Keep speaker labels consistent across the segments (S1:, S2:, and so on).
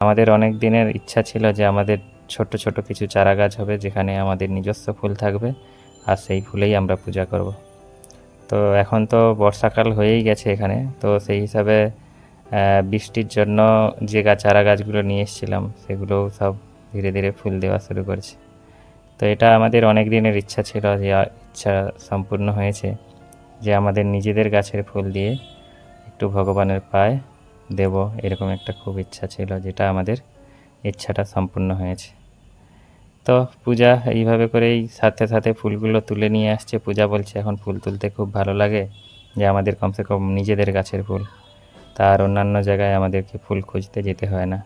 S1: আমাদের অনেক দিনের ইচ্ছা ছিল যে আমাদের ছোট ছোট কিছু চারা গাছ হবে যেখানে আমাদের নিজস্ব ফুল থাকবে, আর সেই ফুলেই আমরা পূজা করব। তো এখন তো বর্ষাকাল হয়েই গেছে এখানে, তো সেই হিসাবে বৃষ্টির জন্য যে গাছ চারা গাছগুলো নিয়ে এসেছিলাম, সেগুলোও সব ধীরে ধীরে ফুল দেওয়া শুরু করেছে। তো এটা আমাদের অনেক দিনের ইচ্ছা ছিল যে ইচ্ছা সম্পূর্ণ হয়েছে যে আমাদের নিজেদের গাছের ফুল দিয়ে একটু ভগবানের পায়ে দেব, এরকম একটা খুব ইচ্ছা ছিল যেটা আমাদের ইচ্ছাটা সম্পূর্ণ হয়েছে। তো পূজা এইভাবে করেই সাথে সাথে ফুলগুলো তুলে নিয়ে আসছে। পূজা বলছে, এখন ফুল তুলতে খুব ভালো লাগে যে আমাদের কমসে কম নিজেদের গাছের ফুল। তার অন্যান্য জায়গায় আমাদেরকে ফুল খুঁজতে যেতে হয় না।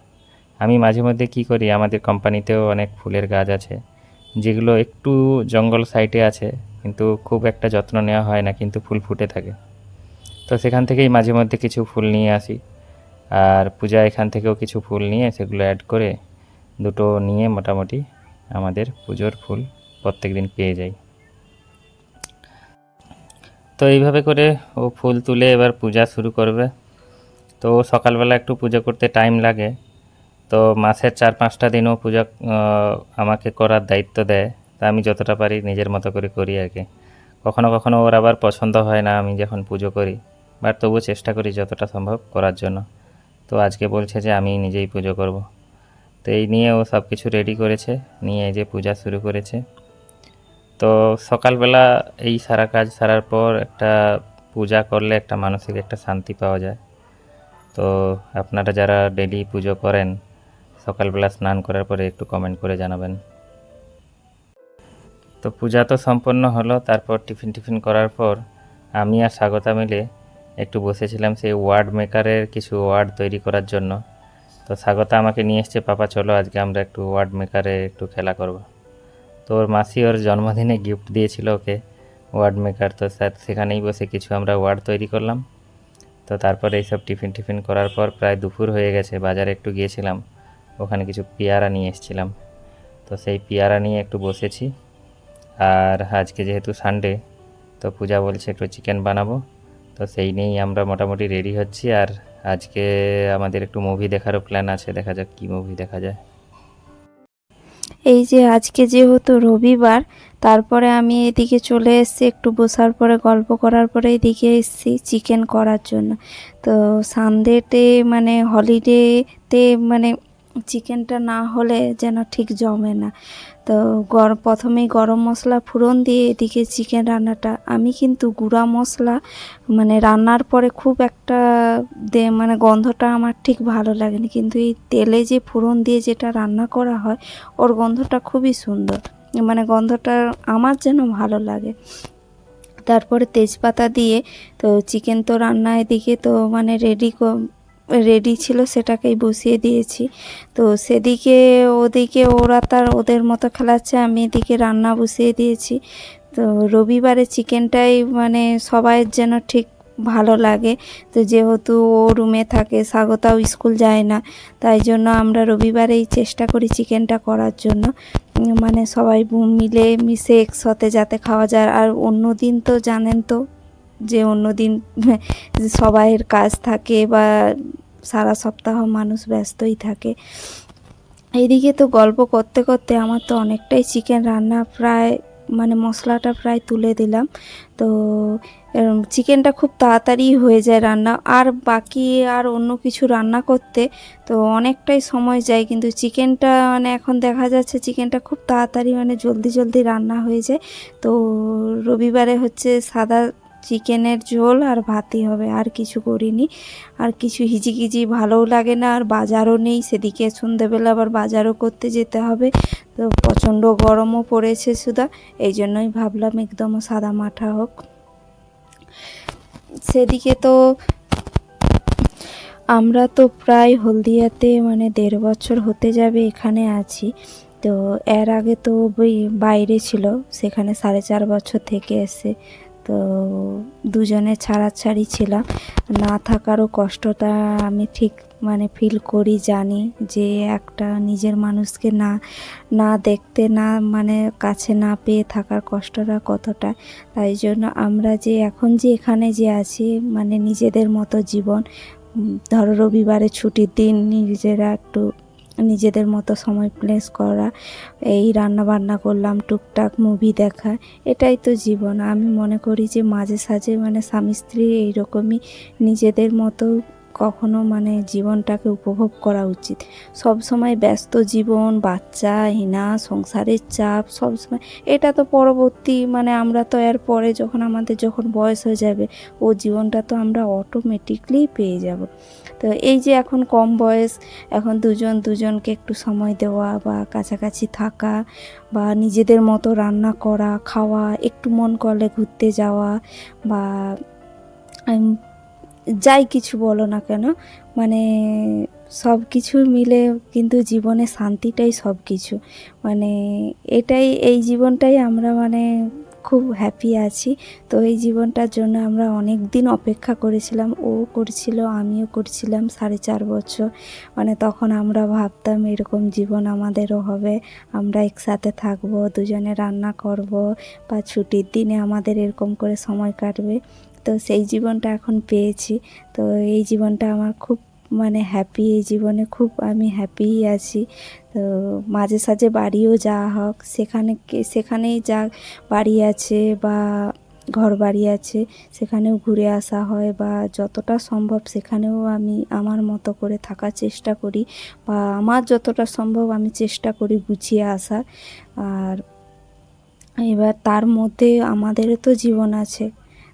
S1: আমি মাঝে মধ্যে কী করি, আমাদের কোম্পানিতেও অনেক ফুলের গাছ আছে, যেগুলো একটু জঙ্গল সাইডে আছে, কিন্তু খুব একটা যত্ন নেওয়া হয় না, কিন্তু ফুল ফুটে থাকে। তো সেখান থেকেই মাঝে মধ্যে কিছু ফুল নিয়ে আসি। আর পূজা এখান থেকেও কিছু ফুল নিয়ে সেগুলো অ্যাড করে দুটো নিয়ে মোটামুটি আমাদের পুজোর ফুল প্রত্যেক দিন পেয়ে যাই। তো এইভাবে করে ও ফুল তুলে এবার পূজা শুরু করবে। তো সকালবেলা একটু পুজো করতে টাইম লাগে। তো মাসের চার পাঁচটা দিনও পূজা আমাকে করার দায়িত্ব দেয়। তা আমি যতটা পারি নিজের মতো করে করি আর কি। কখনো কখনো ওর আবার পছন্দ হয় না আমি যখন পুজো করি। বাট তবুও চেষ্টা করি যতটা সম্ভব করার জন্য। তো আজকে বলছে যে আমি নিজেই পুজো করব। তো এই নিয়ে ও সব কিছু রেডি করেছে, নিয়ে যে পূজা শুরু করেছে। তো সকালবেলা এই সারা কাজ সারার পর একটা পূজা করলে একটা মানসিক একটা শান্তি পাওয়া যায়। তো আপনারা যারা ডেলি পুজো করেন, সকালবেলা স্নান করার পরে একটু কমেন্ট করে জানাবেন। তো পূজা তো সম্পন্ন হলো, তারপর টিফিন টিফিন করার পর আমি আর স্বাগতা মিলে একটু বসেছিলাম সেই ওয়ার্ড মেকারের কিছু ওয়ার্ড তৈরি করার জন্য। তো স্বাগতা আমাকে নিয়ে এসছে, পাপা, চলো আজকে আমরা একটু ওয়ার্ড মেকারে একটু খেলা করব। তো ওর মাসি ওর জন্মদিনে গিফট দিয়েছিল ওকে ওয়ার্ড মেকার তো স্যার, সেখানেই বসে কিছু আমরা ওয়ার্ড তৈরি করলাম। তো তারপরে এইসব টিফিন টিফিন করার পর প্রায় দুপুর হয়ে গেছে, বাজারে একটু গিয়েছিলাম, ওখানে কিছু পেয়ারা নিয়ে এসেছিলাম। তো সেই পেয়ারা নিয়ে একটু বসেছি। আর আজকে যেহেতু সানডে তো পূজা বলছে একটু চিকেন বানাবো। তো সেই নিয়েই আমরা মোটামুটি রেডি হচ্ছি। আর আজকে আমাদের একটু মুভি দেখারও প্ল্যান আছে। দেখা যাক কী মুভি দেখা যায়।
S2: এই যে আজকে যেহেতু রবিবার, তারপরে আমি এদিকে চলে এসেছি, একটু বসার পরে, গল্প করার পরে এদিকে এসেছি চিকেন করার জন্য। তো সানডেতে মানে হলিডেতে মানে চিকেনটা না হলে যেন ঠিক জমে না। তো গরম প্রথমেই গরম মশলা ফোড়ন দিয়ে এদিকে চিকেন রান্নাটা। আমি কিন্তু গুঁড়া মশলা মানে রান্নার পরে খুব একটা দে মানে গন্ধটা আমার ঠিক ভালো লাগেনি। কিন্তু এই তেলে যে ফোড়ন দিয়ে যেটা রান্না করা হয়, ওর গন্ধটা খুবই সুন্দর। মানে গন্ধটা আমার যেন ভালো লাগে। তারপরে তেজপাতা দিয়ে তো চিকেন তো রান্না এদিকে তো মানে রেডি রেডি ছিল, সেটাকেই বসিয়ে দিয়েছি। তো সেদিকে, ওদিকে ওরা তার ওদের মতো খেলাচ্ছে, আমি এদিকে রান্না বসিয়ে দিয়েছি। তো রবিবারে চিকেনটাই মানে সবাইয়ের যেন ঠিক ভালো লাগে। তো যেহেতু ও রুমে থাকে, স্বাগতাও স্কুল যায় না, তাই জন্য আমরা রবিবারেই চেষ্টা করি চিকেনটা করার জন্য। মানে সবাই মিলে মিশে একসাথে যাতে খাওয়া যায়। আর অন্য দিন তো জানেন তো যে অন্য দিন সবাইয়ের কাজ থাকে বা সারা সপ্তাহ মানুষ ব্যস্তই থাকে। এইদিকে তো গল্প করতে করতে আমার তো অনেকটাই চিকেন রান্না প্রায় মানে মশলাটা প্রায় তুলে দিলাম। তো চিকেনটা খুব তাড়াতাড়ি হয়ে যায় রান্না। আর বাকি আর অন্য কিছু রান্না করতে তো অনেকটাই সময় যায়, কিন্তু চিকেনটা মানে এখন দেখা যাচ্ছে চিকেনটা খুব তাড়াতাড়ি মানে জলদি জলদি রান্না হয়ে যায়। তো রবিবারে হচ্ছে সাদা চিকেনের ঝোল আর ভাতই হবে, আর কিছু করিনি। আর কিছু হিজিকিজি ভালোও লাগে না, আর বাজারও নেই, সেদিকে সন্ধেবেলা আবার বাজারও করতে যেতে হবে। তো প্রচণ্ড গরমও পড়েছে সুদা, এই জন্যই ভাবলাম একদম সাদা মাঠা হোক। সেদিকে তো আমরা তো প্রায় হলদিয়াতে মানে দেড় বছর হতে যাবে এখানে আছি। তো এর আগে তো বাইরে ছিল, সেখানে সাড়ে চার বছর থেকে এসে তো দুজনে ছাড়াছাড়ি ছিলাম। না থাকারও কষ্টটা আমি ঠিক মানে ফিল করি, জানি যে একটা নিজের মানুষকে না না দেখতে, না মানে কাছে না পেয়ে থাকার কষ্টটা কতটা। তাই জন্য আমরা যে এখন যে এখানে যে আছি মানে নিজেদের মতো জীবন ধরো রবিবারে ছুটির দিন নিজেরা একটু নিজেদের মতো সময় প্লেস করা, এই রান্না বান্না করলাম, টুকটাক মুভি দেখা, এটাই তো জীবন। আমি মনে করি যে মাঝে সাঝে মানে স্বামী স্ত্রী এইরকমই নিজেদের মতো কখনো মানে জীবনটাকে উপভোগ করা উচিত। সব সময় ব্যস্ত জীবন, বাচ্চা, হিনা, সংসারের চাপ, সব সময়। এটা তো পরবর্তী মানে আমরা তো এর পরে যখন আমাদের যখন বয়স হয়ে যাবে, ও জীবনটা তো আমরা অটোমেটিকলি পেয়ে যাব। তো এই যে এখন কম বয়স, এখন দুজন দুজনকে একটু সময় দেওয়া বা কাছাকাছি থাকা বা নিজেদের মতো রান্না করা, খাওয়া, একটু মন করলে ঘুরতে যাওয়া বা যাই কিছু বলো না কেন মানে সব কিছু মিলে কিন্তু জীবনে শান্তিটাই সব কিছু। মানে এটাই, এই জীবনটাই আমরা মানে খুব হ্যাপি আছি। তো এই জীবনটার জন্য আমরা অনেক দিন অপেক্ষা করেছিলাম। ও করছিল, আমিও করছিলাম সাড়ে চার বছর। মানে তখন আমরা ভাবতাম এরকম জীবন আমাদেরও হবে। আমরা একসাথে থাকব, দুজনে রান্না করব বা ছুটির দিনে আমাদের এরকম করে সময় কাটবে। তো সেই জীবনটা এখন পেয়েছি। তো এই জীবনটা আমার খুব মানে হ্যাপি এই জীবনে খুব আমি হ্যাপিই আছি। তো মাঝে সাঝে বাড়িও যাওয়া হোক, সেখানে সেখানেই যা বাড়ি আছে বা ঘর বাড়ি আছে, সেখানেও ঘুরে আসা হয় বা যতটা সম্ভব সেখানেও আমি আমার মতো করে থাকার চেষ্টা করি বা আমার যতটা সম্ভব আমি চেষ্টা করি গুছিয়ে আসার। আর এবার তার মধ্যে আমাদেরও তো জীবন আছে।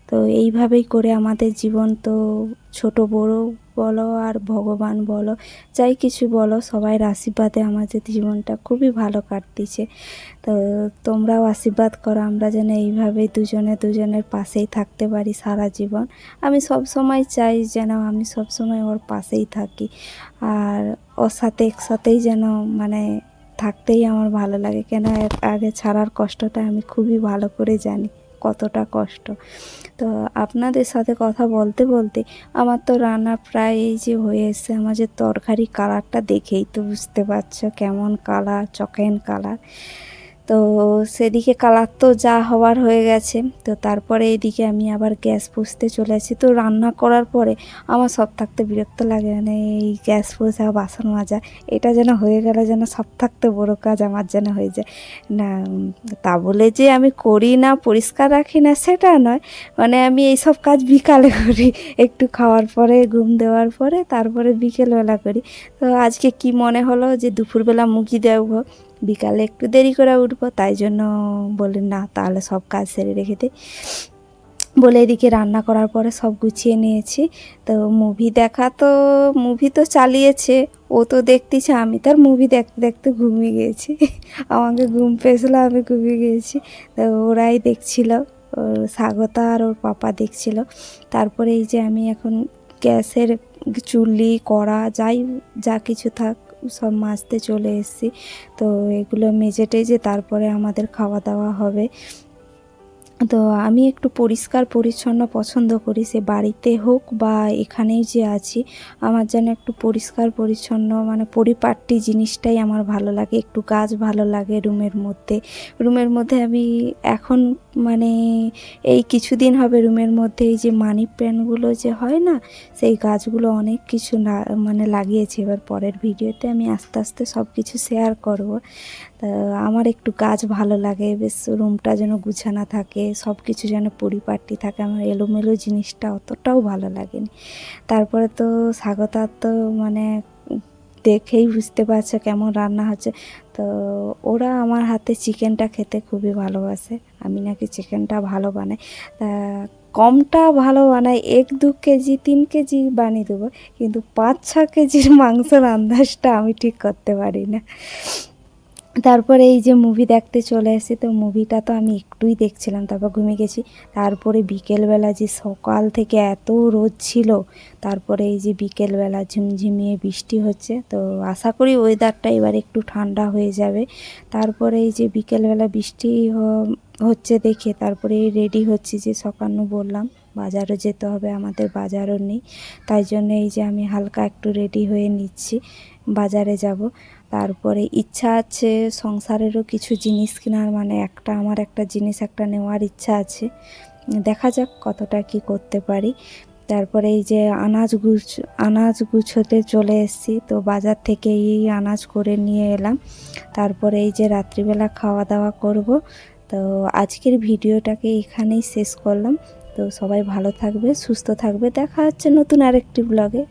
S2: তো এইভাবেই করে আমাদের জীবন তো ছোট বড় বলো আর ভগবান বলো, যাই কিছু বলো, সবাইয়ের আশীর্বাদে আমাদের জীবনটা খুবই ভালো কাটতিছে। তো তোমরাও আশীর্বাদ করো, আমরা যেন এইভাবেই দুজনে দুজনের পাশেই থাকতে পারি সারা জীবন। আমি সব সময় চাই যেন আমি সব সময় ওর পাশেই থাকি, আর ওর সাথে একসাথেই যেন মানে থাকতেই আমার ভালো লাগে। কেন আগে ছাড়ার কষ্টটা আমি খুবই ভালো করে জানি। কতটা কষ্ট। তো আপনাদের সাথে কথা বলতে বলতে আমার তো রান্না প্রায় এই যে হয়ে এসছে, আমার যে তরকারি কালারটা দেখেই তো বুঝতে পারছ কেমন কালার চকেন কালার তো সেদিকে কালার তো যা হওয়ার হয়ে গেছে, তো তারপরে এদিকে আমি আবার গ্যাস পুষতে চলে আসি। তো রান্না করার পরে আমার সব থাকতে বিরক্ত লাগে মানে এই গ্যাস পোছা বাসন মাজা, এটা যেন হয়ে গেলে, যেন সব থাকতে বড়ো কাজ আমার যেন হয়ে যায়। না, তা বলে যে আমি করি না, পরিষ্কার রাখি না, সেটা নয়। মানে আমি এই সব কাজ বিকালে করি, একটু খাওয়ার পরে, ঘুম দেওয়ার পরে, তারপরে বিকেলবেলা করি। তো আজকে কি মনে হলো যে দুপুরবেলা মুখি দেবো বিকালে একটু দেরি করে উঠবো, তাই জন্য বললেন, না, তাহলে সব কাজ সেরে রেখে দিই বলে এদিকে রান্না করার পরে সব গুছিয়ে নিয়েছি। তো মুভি দেখা তো মুভি তো চালিয়েছে, ও তো দেখতেছে, আমি তার মুভি দেখতে দেখতে ঘুমিয়ে গিয়েছি আমাকে ঘুম পেয়েছিলো, আমি ঘুমিয়ে গিয়েছি তো ওরাই দেখছিল, ওর স্বাগতা আর ওর পাপা দেখছিল। তারপরে এই যে আমি এখন গ্যাসের চুল্লি, কড়া, যাই, যা কিছু থাক সব মাজতে চলে এসেছি। তো এগুলো মেজে টেজে তারপরে আমাদের খাওয়া দাওয়া হবে। তো আমি একটু পরিষ্কার, পরিচ্ছন্ন পছন্দ করি। সে বাড়িতে হোক বা এখানেই যে আছি, আমার যেন একটু পরিষ্কার, পরিচ্ছন্ন মানে পরিপাটি জিনিসটাই আমার ভালো লাগে। একটু গাছ ভালো লাগে রুমের মধ্যে। রুমের মধ্যে আমি এখন মানে এই কিছুদিন হবে রুমের মধ্যে এই যে মানি প্ল্যান্টগুলো যে হয় না, সেই গাছগুলো অনেক কিছু মানে লাগিয়েছি। এবার পরের ভিডিওতে আমি আস্তে আস্তে সব কিছু শেয়ার করব। তা আমার একটু কাজ ভালো লাগে, বেশ রুমটা যেন গুছানো থাকে সব কিছু যেন পরিপাটি থাকে, আমার এলোমেলো জিনিসটা অতটাও ভালো লাগেনি। তারপরে তো স্বাগতার তো মানে দেখেই বুঝতে পারছে কেমন রান্না হচ্ছে। তো ওরা আমার হাতে চিকেনটা খেতে খুবই ভালোবাসে, আমি নাকি চিকেনটা ভালো বানাই। তা কমটা ভালো বানাই, এক দু কেজি, তিন কেজি বানিয়ে দেবো, কিন্তু পাঁচ ছ কেজির মাংসের আন্দাজটা আমি ঠিক করতে পারি না। তারপরে এই যে মুভি দেখতে চলে এসেছি, তো মুভিটা তো আমি একটুই দেখছিলাম, তারপর ঘুমিয়ে গেছি। তারপরে বিকেলবেলা যে সকাল থেকে এত রোদ ছিল, তারপরে এই যে বিকেলবেলা ঝিমঝিমিয়ে বৃষ্টি হচ্ছে, তো আশা করি ওয়েদারটা এবার একটু ঠান্ডা হয়ে যাবে। তারপরে এই যে বিকেলবেলা বৃষ্টি হচ্ছে দেখে, তারপরে রেডি হচ্ছে যে সকাল বললাম। বাজারও যেতে হবে, আমাদের বাজারও নেই। তাই জন্য এই যে আমি হালকা একটু রেডি হয়ে নিচ্ছি, বাজারে যাব। তারপরে ইচ্ছা আছে সংসারেরও কিছু জিনিস কেনার মানে একটা, আমার একটা জিনিস একটা নেওয়ার ইচ্ছা আছে। দেখা যাক কতটা কি করতে পারি। তারপরে এই যে আনাজ গুছ, আনাজ গুছোতে চলে এসেছি, তো বাজার থেকে এই আনাজ করে নিয়ে এলাম। তারপরে এই যে রাত্রিবেলা খাওয়া দাওয়া করব, তো আজকের ভিডিওটাকে এখানেই শেষ করলাম। তো সবাই ভালো থাকবে সুস্থ থাকবে। দেখা হচ্ছে নতুন আরেকটি ব্লগে